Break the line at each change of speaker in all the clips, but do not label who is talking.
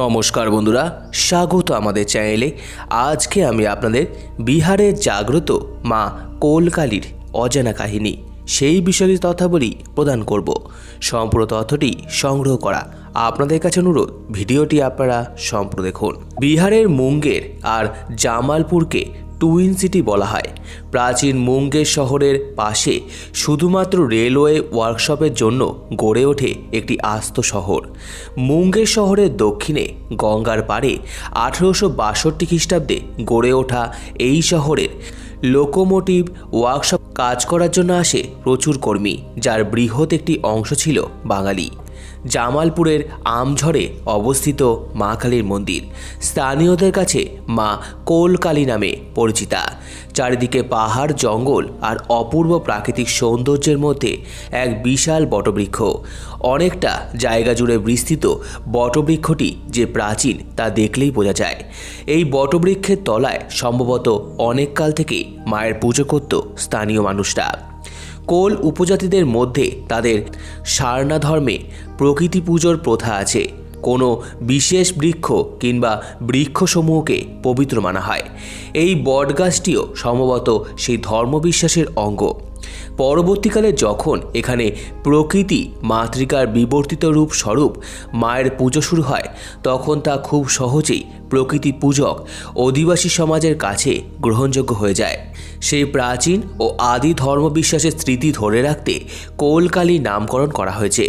নমস্কার বন্ধুরা, স্বাগত আমাদের চ্যানেলে। আজকে আমি আপনাদের বিহারের জাগ্রত মা কোলকালীর অজানা কাহিনী, সেই বিষয়ে তথ্যাবলী প্রদান করব। সম্পূর্ণ তথ্যটি সংগ্রহ করা আপনাদের কাছে অনুরোধ, ভিডিওটি আপনারা সম্পূর্ণ দেখুন। বিহারের মুঙ্গের আর জামালপুরকে টুইন সিটি বলা হয়। প্রাচীন মুঙ্গের শহরের পাশে শুধুমাত্র রেলওয়ে ওয়ার্কশপের জন্য গড়ে ওঠে একটি আস্ত শহর। মুঙ্গের শহরের দক্ষিণে, গঙ্গার পাড়ে আঠেরোশো বাষট্টি খ্রিস্টাব্দে গড়ে ওঠা এই শহরের লোকোমোটিভ ওয়ার্কশপ কাজ করার জন্য আসে প্রচুর কর্মী, যার বৃহৎ একটি অংশ ছিল বাঙালি। জামালপুরের আমঝরে অবস্থিত মা কালীর মন্দির। স্থানীয়দের কাছে মা কোলকালী নামে পরিচিতা। চারিদিকে পাহাড়, জঙ্গল আর অপূর্ব প্রাকৃতিক সৌন্দর্যের মধ্যে এক বিশাল বটবৃক্ষ। অনেকটা জায়গা জুড়ে বিস্তৃত বটবৃক্ষটি যে প্রাচীন তা দেখলেই বোঝা যায়। এই বটবৃক্ষের তলায় সম্ভবত অনেক কাল থেকে মায়ের পুজো করত স্থানীয় মানুষরা। কোল উপজাতিদের মধ্যে তাদের সারনা ধর্মে প্রকৃতি পুজোর প্রথা আছে। কোনো বিশেষ বৃক্ষ কিংবা বৃক্ষসমূহকে পবিত্র মানা হয়। এই বটগাছটিও সম্ভবত সেই ধর্মবিশ্বাসের অঙ্গ। পরবর্তীকালে যখন এখানে প্রকৃতি মাতৃকার বিবর্তিত রূপ স্বরূপ মায়ের পুজো শুরু হয়, তখন তা খুব সহজেই প্রকৃতি পূজক অধিবাসী সমাজের কাছে গ্রহণযোগ্য হয়ে যায়। সেই প্রাচীন ও আদি ধর্মবিশ্বাসের স্মৃতি ধরে রাখতে কোলকালী নামকরণ করা হয়েছে।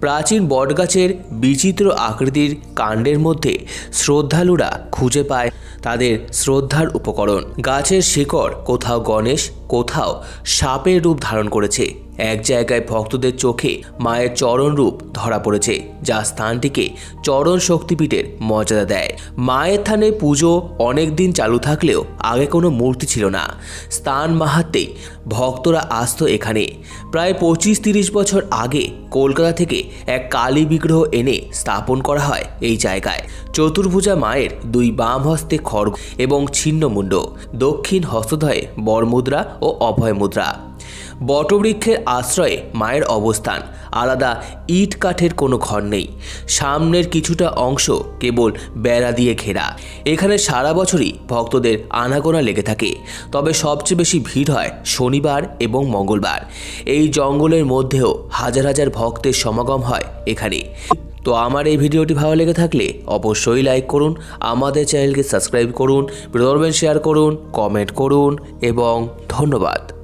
প্রাচীন বটগাছের বিচিত্র আকৃতির কাণ্ডের মধ্যে শ্রদ্ধালুরা খুঁজে পায় তাদের শ্রদ্ধার উপকরণ। গাছের শিকড় কোথাও গণেশ কোথাও সাপের রূপ ধারণ করেছে। এক জায়গায় ভক্তদের চোখে মায়ের চরণ রূপ ধরা পড়েছে, যা স্থানটিকে চরণ শক্তিপীঠের মর্যাদা দেয়। মায়ের থানে পুজো অনেক দিন চালু থাকলেও আগে কোনো মূর্তি ছিল না। স্থান মাহাত্মেই ভক্তরা আসত এখানে। প্রায় পঁচিশ তিরিশ বছর আগে কলকাতা থেকে এক কালী বিগ্রহ এনে স্থাপন করা হয় এই জায়গায়। চতুর্ভুজা মায়ের দুই বাম হস্তে খড়গ এবং ছিন্নমুণ্ড, দক্ষিণ হস্তধয়ে বরমুদ্রা ও অভয় মুদ্রা বটবৃক্ষের আশ্রয়ে মায়ের অবস্থান। আলাদা ইট কাঠের কোনো ঘর নেই। সামনের কিছুটা অংশ কেবল বেড়া দিয়ে ঘেরা। এখানে সারা বছরই ভক্তদের আনাগোনা লেগে থাকে। তবে সবচেয়ে বেশি ভিড় হয় শনিবার এবং মঙ্গলবার। এই জঙ্গলের মধ্যেও হাজার হাজার ভক্তের সমাগম হয় এখানে। তো আমার এই ভিডিওটি ভালো লেগে থাকলে অবশ্যই লাইক করুন, আমাদের চ্যানেলকে সাবস্ক্রাইব করুন ভিডিও শেয়ার করুন, কমেন্ট করুন এবং ধন্যবাদ।